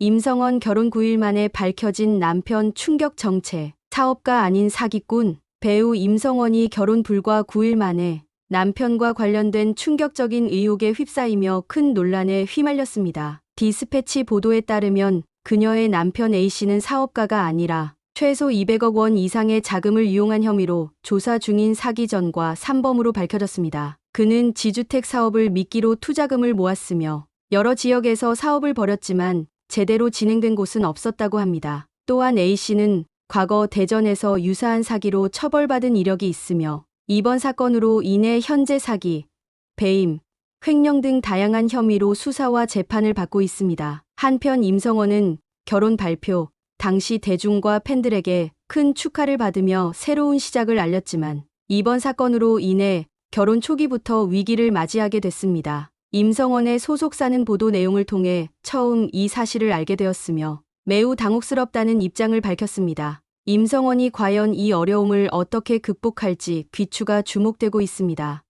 임성원 결혼 9일 만에 밝혀진 남편 충격 정체. 사업가 아닌 사기꾼. 배우 임성원이 결혼 불과 9일 만에 남편과 관련된 충격적인 의혹에 휩싸이며 큰 논란에 휘말렸습니다. 디스패치 보도에 따르면 그녀의 남편 A씨는 사업가가 아니라 최소 200억 원 이상의 자금을 이용한 혐의로 조사 중인 사기전과 3범으로 밝혀졌습니다. 그는 지주택 사업을 미끼로 투자금을 모았으며 여러 지역에서 사업을 벌였지만 제대로 진행된 곳은 없었다고 합니다. 또한 A씨는 과거 대전에서 유사한 사기로 처벌받은 이력이 있으며 이번 사건으로 인해 현재 사기, 배임, 횡령 등 다양한 혐의로 수사와 재판을 받고 있습니다. 한편 임성원은 결혼 발표 당시 대중과 팬들에게 큰 축하를 받으며 새로운 시작을 알렸지만 이번 사건으로 인해 결혼 초기부터 위기를 맞이하게 됐습니다. 임성원의 소속사는 보도 내용을 통해 처음 이 사실을 알게 되었으며 매우 당혹스럽다는 입장을 밝혔습니다. 임성원이 과연 이 어려움을 어떻게 극복할지 귀추가 주목되고 있습니다.